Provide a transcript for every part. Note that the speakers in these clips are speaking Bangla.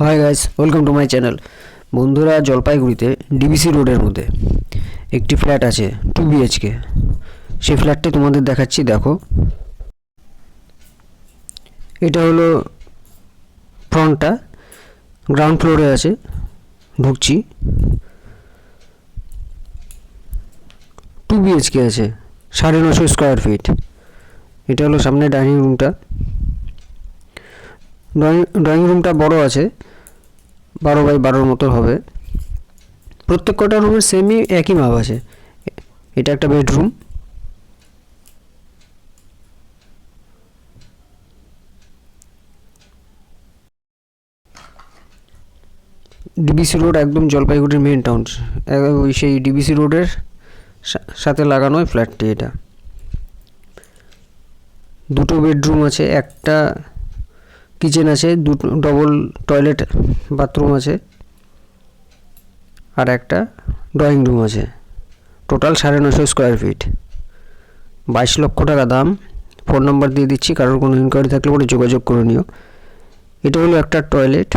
Hi guys welcome to my channel বন্ধুরা, জলপাইগুড়িতে ডিবিসি রোডের মধ্যে একটি ফ্ল্যাট আছে টু বিএইচকে সেই ফ্ল্যাটটি তোমাদের দেখাচ্ছি, দেখো। এটা হলো ফ্রন্টটা গ্রাউন্ড ফ্লোরে আছে, ঢুকছি। টু বিএইচকে আছে, সাড়ে নশো স্কোয়ার ফিট এটা হলো সামনে ডাইনিং রুমটা ড্রয়িং ড্রয়িং রুমটা বড় আছে। বারো বাই বারোর মতো হবে। প্রত্যেক কটা রুমের সেমই একই মাপ আছে। এটা একটা বেডরুম ডিবিসি রোড একদম জলপাইগুড়ির মেন টাউন ওই সেই ডিবিসি রোডের সাথে লাগানো ফ্ল্যাটটি এটা। দুটো বেডরুম আছে, একটা কিচেন আছে, দুটো ডবল টয়লেট বাথরুম আছে, আর একটা ড্রয়িং রুম আছে। টোটাল সাড়ে নশো স্কোয়ার ফিট বাইশ লক্ষ টাকা দাম। ফোন নাম্বার দিয়ে দিচ্ছি, কারোর কোনো ইনকোয়ারি থাকলে পরে যোগাযোগ করে নিও। এটা হলো একটা টয়লেট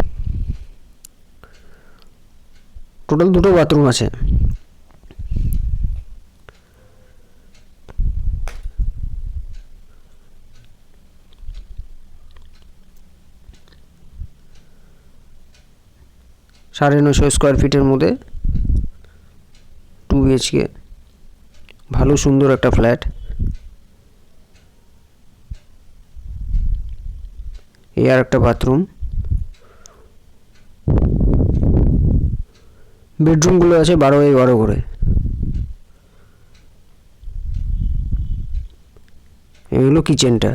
টোটাল দুটো বাথরুম আছে। সাড়ে নশো স্কোয়ার ফিটের মধ্যে টু বিএইচকে ভালো সুন্দর একটা ফ্ল্যাট এই আর একটা বাথরুম বেডরুমগুলো আছে বারো বাই বারো করে। এই হলো কিচেনটা